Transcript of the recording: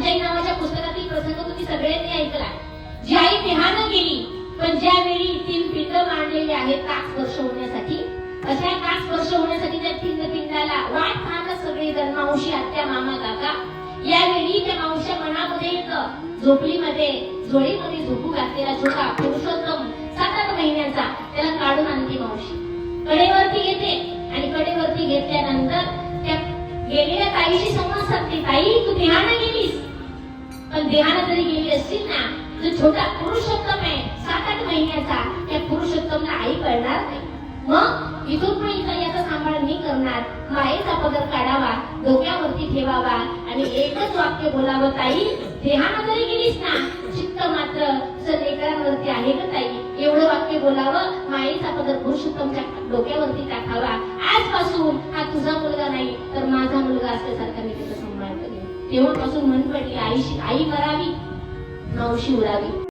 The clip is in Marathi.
आमच्या नावाच्या पुस्तकातील प्रसंग तुम्ही सगळ्यांनी ऐकला जी आई देहानं गेली पण ज्यावेळी तीन पिंड मांडलेली आहेत काच स्पर्श होण्यासाठी अशा काच स्पर्श होण्यासाठी त्या पिंड पिंडाला वाट पाहतात सगळे जण मावशी आत्या मामा काका यावेळी त्या मावश्या मनामध्ये एक झोपडीमध्ये झोळीमध्ये झोपू घातलेला छोटा पुरुषोत्तम सात आठ महिन्याचा त्याला काढून आणते मावशी. कडेवरती घेते आणि कडेवरती घेतल्यानंतर त्या गेलेल्या ताईशी संवाद साधते ताई तू देहानं गेली? पण जरी गेली असतील ना तर छोटा पुरुषोत्तम आहे. सात आठ महिन्याचा त्या पुरुषोत्तमला आई कळणार नाही. मग इथून पण इथं याचा सांभाळ मी करणार. मायेचा पदर काढावा डोक्यावरती ठेवावा आणि एकच वाक्य बोलावं ताई देहानं जरी गेलीस ना चित्त मात्र तुझं लेकरांवरती आहे का ताई. एवढं वाक्य बोलावं मायेचा पदर पुरुषोत्तमच्या डोक्यावरती टाकावा. आजपासून हा तुझा मुलगा नाही तर माझा मुलगा असल्यासारखा मी तेव्हापासून म्हण पडली आईशी आई मरावी मावशी उरावी.